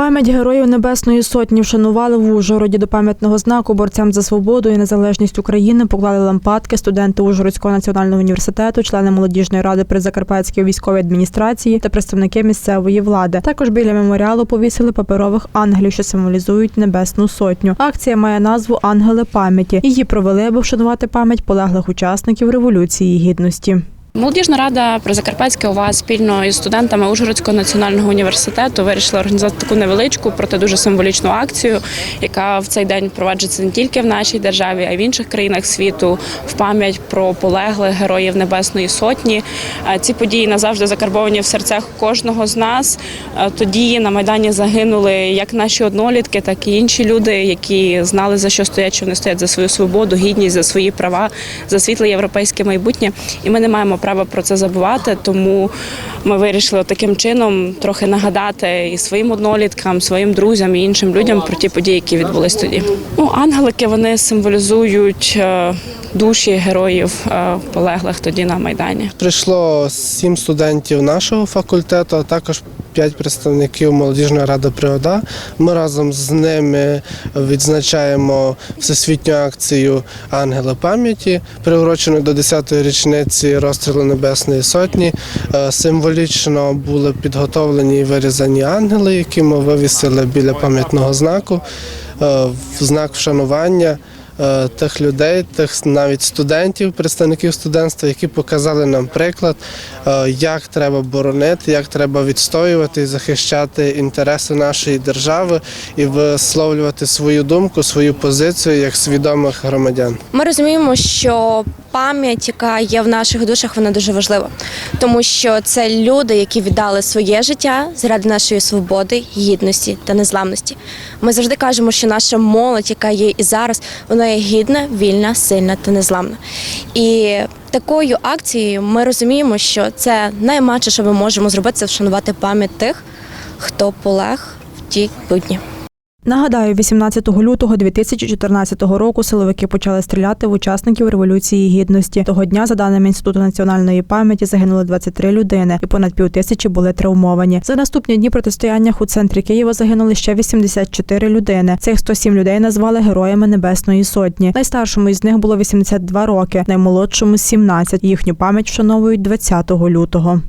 Пам'ять героїв Небесної Сотні вшанували в Ужгороді до пам'ятного знаку борцям за свободу і незалежність України поклали лампадки студенти Ужгородського національного університету, члени молодіжної ради при Закарпатській військовій адміністрації та представники місцевої влади. Також біля меморіалу повісили паперових ангелів, що символізують Небесну Сотню. Акція має назву Ангели пам'яті. Її провели, аби вшанувати пам'ять полеглих учасників революції гідності. Молодіжна рада при Закарпатській ОВА спільно із студентами Ужгородського національного університету вирішила організувати таку невеличку, проте дуже символічну акцію, яка в цей день проваджується не тільки в нашій державі, а й в інших країнах світу в пам'ять про полеглих героїв Небесної Сотні. Е, Ці події назавжди закарбовані в серцях кожного з нас. Е, Тоді на майдані загинули як наші однолітки, так і інші люди, які знали за що стоять, що вони стоять за свою свободу, гідність, за свої права, за світле європейське майбутнє. І ми не маємо права про це забувати. Тому ми вирішили таким чином трохи нагадати і своїм одноліткам, своїм друзям і іншим людям про ті події, які відбулись тоді. Ну, ангелики вони символізують е, душі героїв е, полеглих тоді на майдані. Прийшло сім студентів нашого факультету, а також п'ять представників молодіжної ради при ОДА. Ми разом з ними відзначаємо всесвітню акцію Ангели пам'яті, приурочену до 10-ї річниці розстрілу Небесної Сотні. Е, Символічно були підготовлені і вирізані ангели, які ми вивісили біля пам'ятного знаку, е, в знак вшанування тих людей, тих навіть студентів, представників студентства, які показали нам приклад, е, як треба боронити, як треба відстоювати і захищати інтереси нашої держави і висловлювати свою думку, свою позицію як свідомих громадян. Ми розуміємо, що пам'ять, яка є в наших душах, вона дуже важлива, тому що це люди, які віддали своє життя заради нашої свободи, гідності та незламності. Ми завжди кажемо, що наша молодь, яка є і зараз, вона є гідна, вільна, сильна та незламна. І такою акцією ми розуміємо, що це найменше, що ми можемо зробити, це вшанувати пам'ять тих, хто полег в ті будні. Нагадаю, 18 лютого 2014 року силовики почали стріляти в учасників революції гідності. Того дня, за даними інституту національної пам'яті, загинули 23 людини, і понад півтисячі були травмовані. За наступні дні протистояннях у центрі Києва загинули ще 84 людини. Цих 107 людей назвали героями Небесної Сотні. Найстаршому із них було 82 роки, наймолодшому 17. Їхню пам'ять вшановують 20 лютого.